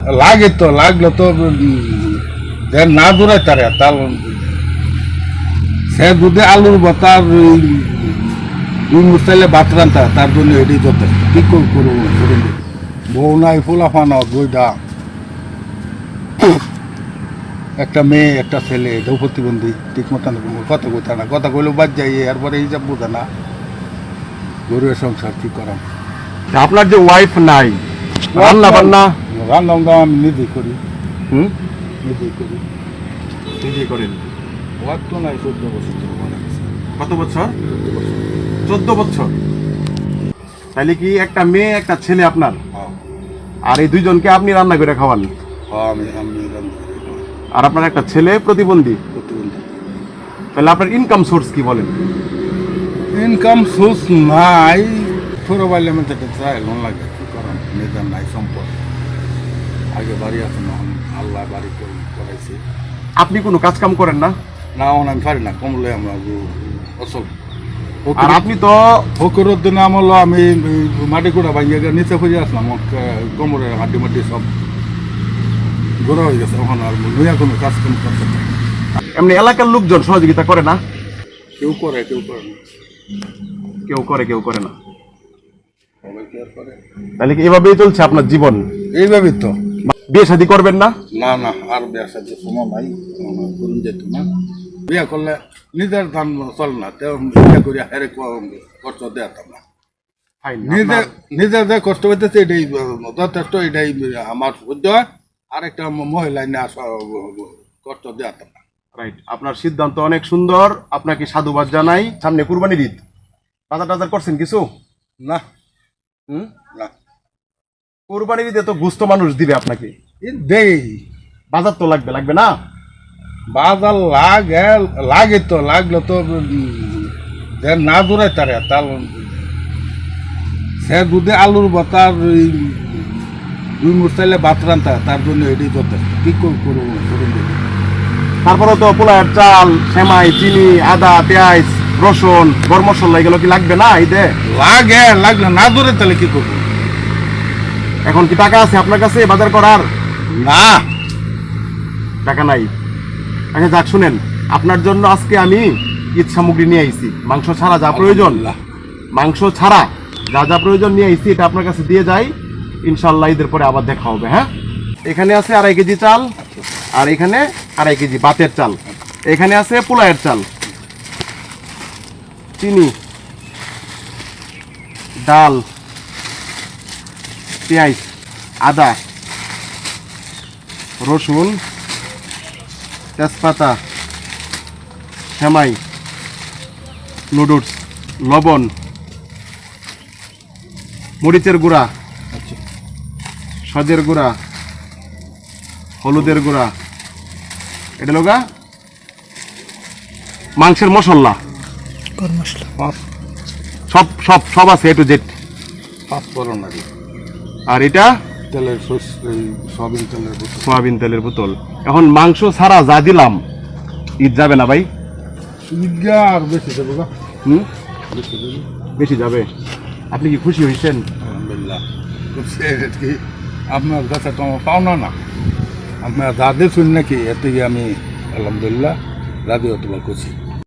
লাগে তো লাগল তো না দূরাই তারে সে যদি আলুর বাতার দুই মুস্তাইলে ভাত রান্তা তার জন্য এটি যথেষ্ট কি করব বউ নাই ফুলা ফানা দুইটা একটা মেয়ে একটা ছেলে এটাও প্রতিবন্ধী ঠিক মতন কথা কথা না কথা কইলেও বাদ যাই এরপরে হিসাব বোঝে না গরুর সংসার কি করাম আপনার যে ওয়াইফ নাই রান্না বান্না রান্না বান্না আমি নিজেই করি। হুম? নিজেই করি। নিজেই করেন? ওর তো নাই চোদ্দ বছর কত বছর? চোদ্দ বছর। তাহলে কি একটা মেয়ে একটা ছেলে আপনার? হ্যাঁ, আর এই দুইজনকে আপনি রান্না করে খাওয়ান? হ্যাঁ, আর আপনার একটা ছেলে প্রতিবন্ধী? প্রতিবন্ধী। তাহলে আপনার ইনকাম সোর্স কি বলেন? ইনকাম সোর্স নাই। ছোটো বাইলে মধ্যে চাই লোন লাগে কি করাম? নিজের নাই সম্পদ। আগে বাড়ি আছে না এখন আল্লাহ বাড়ি করে করাইছে। আপনি কোনো কাজ কাম করেন না? না আমি পারি না কমলে আমরা অসল। আর আপনি তো ফকরের দিনে আমার আমি মাটি কুড়া ভাঙিয়ে নিচে খুঁজে আসলাম আমার ক- কোমরের হাড্ডি মাড্ডি সব গোড়া হয়ে গেছে এখন আর নয়া কোনো কাজ কাম করতে। এমনি এলাকার লোকজন সহযোগিতা করে না? কেউ করে কেউ করে না। কেউ করে কেউ করে না। তাহলে কি এভাবেই চলছে আপনার জীবন? এইভাবেই তো। বিয়ে শাদী করবেন না? না না আর বিয়া সাথে সময় নাই আমার করুন যেত না। বিয়া করলে নিজের ধান চল না তেও বিয়া করি হেরে কষ্ট দেওয়াতাম না। নিজে নিজে যে কষ্ট হইতেছে এটাই যথেষ্ট এটাই আমার সহ্য হয়। আর একটা মহিলা নিয়ে আসা কষ্ট দেওয়াতাম না। রাইট আপনার সিদ্ধান্ত অনেক সুন্দর আপনাকে সাধুবাদ জানাই। সামনে কুরবানির ঈদ। বাজার টাজার করছেন কিছু? না। হুম? না। কুরবানির ঈদে তো গুস্ত মানুষ দিবে আপনাকে। দেই বাজার তো লাগবে লাগবে না? বাজার লাগে লাগে তো লাগল তো যে না দূরাই তারে তার সে যদি আলুর বাতার দুই মুস্তাইলে ভাত রান্তা তার জন্য এটি যথেষ্ট। কি করব তারপরে তো পোলায়ের চাল সেমাই চিনি আদা পেঁয়াজ রসুন গরম মশলা এগুলো কি লাগবে না ঈদে লাগে লাগল না দূরে তাহলে কি করব? এখন কি টাকা আছে আপনার কাছে? বাজার করার? না। টাকা নাই। আচ্ছা যাক শুনেন। আপনার জন্য আজকে আমি ঈদ সামগ্রী নিয়ে আইছি। মাংস ছাড়া যা প্রয়োজন। মাংস ছাড়া যা যা প্রয়োজন নিয়ে আইছি এটা আপনার কাছে দিয়ে যাই। ইনশাল্লাহ ঈদের পরে আবার দেখা হবে হ্যাঁ? এখানে আছে আড়াই কেজি চাল আর এখানে আড়াই কেজি বাতের চাল। এখানে আছে পোলায়ের চাল। চিনি ডাল পেঁয়াজ আদা রসুন তেজপাতা সেমাই নুডলস লবণ মরিচের গুঁড়া আচ্ছা। সজের গুঁড়া হলুদের গুঁড়া এটা লোগা মাংসের মশলা। সব সব সব আছে এ টু জেড। পাঁচ আর। আর এটা? তেলের সয়াবিন তেলের বোতল। সোয়াবিন তেলের বোতল। এখন মাংস ছাড়া যা দিলাম ঈদ যাবে না ভাই? ঈদগা আর বেশি হুম? বেশি যাবে? আপনি কি খুশি হয়েছেন? আলহামদুলিল্লাহ। খুব কি। আপনার কাছে তো আমার পাওনা না। আপনার দাদে শুন নাকি এতে আমি আলহামদুলিল্লাহ রাধে অতবার করছি